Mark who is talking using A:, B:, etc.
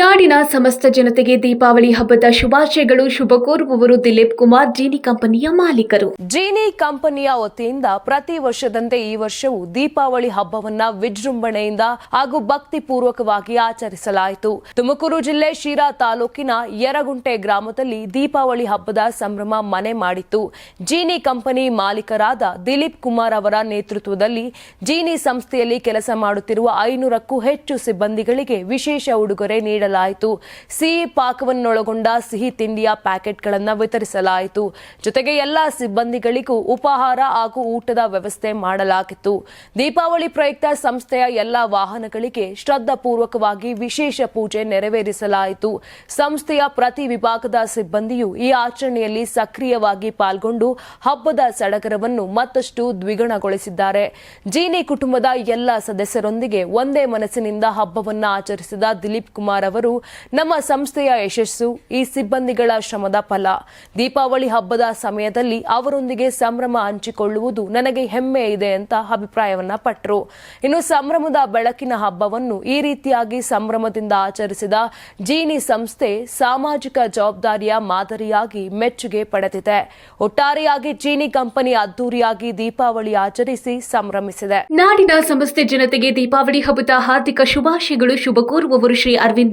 A: ನಾಡಿನ ಸಮಸ್ತ ಜನತೆಗೆ ದೀಪಾವಳಿ ಹಬ್ಬದ ಶುಭಾಶಯಗಳು ಶುಭ ಕೋರುವವರು ದಿಲೀಪ್ ಕುಮಾರ್, ಜೀನಿ ಕಂಪನಿಯ ಮಾಲೀಕರು.
B: ಜೀನಿ ಕಂಪನಿಯ ವತಿಯಿಂದ ಪ್ರತಿ ವರ್ಷದಂತೆ ಈ ವರ್ಷವೂ ದೀಪಾವಳಿ ಹಬ್ಬವನ್ನ ವಿಜೃಂಭಣೆಯಿಂದ ಹಾಗೂ ಭಕ್ತಿಪೂರ್ವಕವಾಗಿ ಆಚರಿಸಲಾಯಿತು. ತುಮಕೂರು ಜಿಲ್ಲೆ ಶಿರಾ ತಾಲೂಕಿನ ಯರಗುಂಟೆ ಗ್ರಾಮದಲ್ಲಿ ದೀಪಾವಳಿ ಹಬ್ಬದ ಸಂಭ್ರಮ ಮನೆ ಮಾಡಿತ್ತು. ಜೀನಿ ಕಂಪನಿ ಮಾಲೀಕರಾದ ದಿಲೀಪ್ ಕುಮಾರ್ ಅವರ ನೇತೃತ್ವದಲ್ಲಿ ಜೀನಿ ಸಂಸ್ಥೆಯಲ್ಲಿ ಕೆಲಸ ಮಾಡುತ್ತಿರುವ ಐನೂರಕ್ಕೂ ಹೆಚ್ಚು ಸಿಬ್ಬಂದಿಗಳಿಗೆ ವಿಶೇಷ ಉಡುಗೊರೆ ನೀಡಲಾಯಿತು ಸಿಹಿ ಪಾಕವನ್ನೊಳಗೊಂಡ ಸಿಹಿ ತಿಂಡಿಯ ಪ್ಯಾಕೆಟ್ಗಳನ್ನು ವಿತರಿಸಲಾಯಿತು. ಜೊತೆಗೆ ಎಲ್ಲಾ ಸಿಬ್ಬಂದಿಗಳಿಗೂ ಉಪಹಾರ ಹಾಗೂ ಊಟದ ವ್ಯವಸ್ಥೆ ಮಾಡಲಾಗಿತ್ತು. ದೀಪಾವಳಿ ಪ್ರಯುಕ್ತ ಸಂಸ್ಥೆಯ ಎಲ್ಲ ವಾಹನಗಳಿಗೆ ಶ್ರದ್ಧಾಪೂರ್ವಕವಾಗಿ ವಿಶೇಷ ಪೂಜೆ ನೆರವೇರಿಸಲಾಯಿತು. ಸಂಸ್ಥೆಯ ಪ್ರತಿ ವಿಭಾಗದ ಸಿಬ್ಬಂದಿಯು ಈ ಆಚರಣೆಯಲ್ಲಿ ಸಕ್ರಿಯವಾಗಿ ಪಾಲ್ಗೊಂಡು ಹಬ್ಬದ ಸಡಗರವನ್ನು ಮತ್ತಷ್ಟು ದ್ವಿಗುಣಗೊಳಿಸಿದ್ದಾರೆ. ಜೀನಿ ಕುಟುಂಬದ ಎಲ್ಲ ಸದಸ್ಯರೊಂದಿಗೆ ಒಂದೇ ಮನಸ್ಸಿನಿಂದ ಹಬ್ಬವನ್ನು ಆಚರಿಸಿದ ದಿಲೀಪ್ ಕುಮಾರ್ ಅವರು, ನಮ್ಮ ಸಂಸ್ಥೆಯ ಯಶಸ್ಸು ಈ ಸಿಬ್ಬಂದಿಗಳ ಶ್ರಮದ ಫಲ. ದೀಪಾವಳಿ ಹಬ್ಬದ ಸಮಯದಲ್ಲಿ ಅವರೊಂದಿಗೆ ಸಂಭ್ರಮ ಹಂಚಿಕೊಳ್ಳುವುದು ನನಗೆ ಹೆಮ್ಮೆ ಇದೆ ಅಂತ ಅಭಿಪ್ರಾಯವನ್ನ ಪಟ್ಟರು ಇನ್ನು ಸಂಭ್ರಮದ ಬೆಳಕಿನ ಹಬ್ಬವನ್ನು ಈ ರೀತಿಯಾಗಿ ಸಂಭ್ರಮದಿಂದ ಆಚರಿಸಿದ ಜೀನಿ ಸಂಸ್ಥೆ ಸಾಮಾಜಿಕ ಜವಾಬ್ದಾರಿಯ ಮಾದರಿಯಾಗಿ ಮೆಚ್ಚುಗೆ ಪಡೆದಿದೆ. ಒಟ್ಟಾರೆಯಾಗಿ ಜೀನಿ ಕಂಪನಿ ಅದ್ದೂರಿಯಾಗಿ ದೀಪಾವಳಿ ಆಚರಿಸಿ ಸಂಭ್ರಮಿಸಿದೆ.
A: ನಾಡಿನ ಸಂಸ್ಥೆ ಜನತೆಗೆ ದೀಪಾವಳಿ ಹಬ್ಬದ ಹಾರ್ದಿಕ ಶುಭಾಶಯಗಳು. ಶುಭ ಕೋರುವವರು ಶ್ರೀ ಅರವಿಂದ್